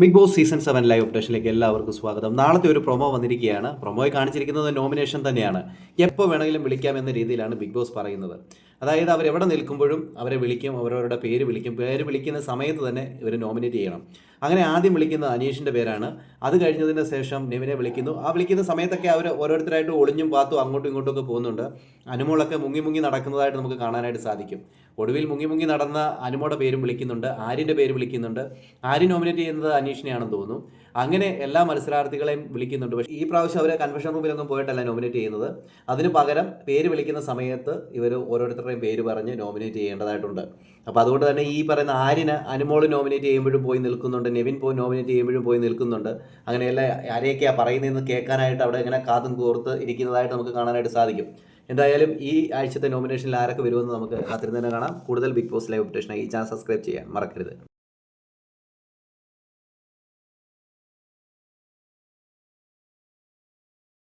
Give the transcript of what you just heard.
Big Boss season seven live അപ്ഡേഷനിലേക്ക് എല്ലാവർക്കും സ്വാഗതം. നാളത്തെ ഒരു പ്രൊമോ വന്നിരിക്കുകയാണ്. പ്രൊമോയിൽ കാണിച്ചിരിക്കുന്നത് നോമിനേഷൻ തന്നെയാണ്. എപ്പോൾ വേണമെങ്കിലും വിളിക്കാം എന്ന രീതിയിലാണ് ബിഗ് ബോസ് പറയുന്നത്. അതായത് അവർ എവിടെ നിൽക്കുമ്പോഴും അവരെ വിളിക്കും അവരവരുടെ പേര് വിളിക്കും പേര് വിളിക്കുന്ന സമയത്ത് തന്നെ ഇവർ നോമിനേറ്റ് ചെയ്യണം. അങ്ങനെ ആദ്യം വിളിക്കുന്നത് അനീഷിന്റെ പേരാണ്. അത് കഴിഞ്ഞതിന് ശേഷം നിവിനെ വിളിക്കുന്നു. ആ വിളിക്കുന്ന സമയത്തൊക്കെ അവർ ഓരോരുത്തരായിട്ട് ഒളിഞ്ഞും പാത്തും അങ്ങോട്ടും ഇങ്ങോട്ടും ഒക്കെ പോകുന്നുണ്ട്. അനുമോളൊക്കെ മുങ്ങി മുങ്ങി നടക്കുന്നതായിട്ട് നമുക്ക് കാണാനായിട്ട് സാധിക്കും. ഒടുവിൽ മുങ്ങി മുങ്ങി നടന്ന അനുമോടെ പേരും വിളിക്കുന്നുണ്ട്. ആര്യന്റെ പേര് വിളിക്കുന്നുണ്ട്. ആര്യ നോമിനേറ്റ് ചെയ്യുന്നത് അനീഷിനെയാണെന്ന് തോന്നുന്നു. അങ്ങനെ എല്ലാ മത്സരാർത്ഥികളെയും വിളിക്കുന്നുണ്ട്. പക്ഷേ ഈ പ്രാവശ്യം അവർ കൺവെൻഷൻ റൂമിലൊന്നും പോയിട്ടല്ല നോമിനേറ്റ് ചെയ്യുന്നത്. അതിന് പകരം പേര് വിളിക്കുന്ന സമയത്ത് ഇവർ ഓരോരുത്തരുടെയും പേര് പറഞ്ഞ് നോമിനേറ്റ് ചെയ്യേണ്ടതായിട്ടുണ്ട്. അപ്പോൾ അതുകൊണ്ട് തന്നെ ഈ പറയുന്ന ആര്യന് അനുമോൾ നോമിനേറ്റ് ചെയ്യുമ്പോഴും പോയി നിൽക്കുന്നുണ്ട്. നെവിൻ പോയി നോമിനേറ്റ് ചെയ്യുമ്പോഴും പോയി നിൽക്കുന്നുണ്ട്. അങ്ങനെയല്ല ആരെയൊക്കെയാണ് പറയുന്നതെന്ന് കേൾക്കാനായിട്ട് അവിടെ ഇങ്ങനെ കാതും കോർത്ത് ഇരിക്കുന്നതായിട്ട് നമുക്ക് കാണാനായിട്ട് സാധിക്കും. എന്തായാലും ഈ ആഴ്ചത്തെ നോമിനേഷനിൽ ആരൊക്കെ വരുമെന്ന് നമുക്ക് കാത്തിരുന്ന് തന്നെ കാണാം. കൂടുതൽ ബിഗ് ബോസ് ലൈവ് അപ്ഡേഷനായി ഈ ചാനൽ സബ്സ്ക്രൈബ് ചെയ്യാൻ മറക്കരുത്.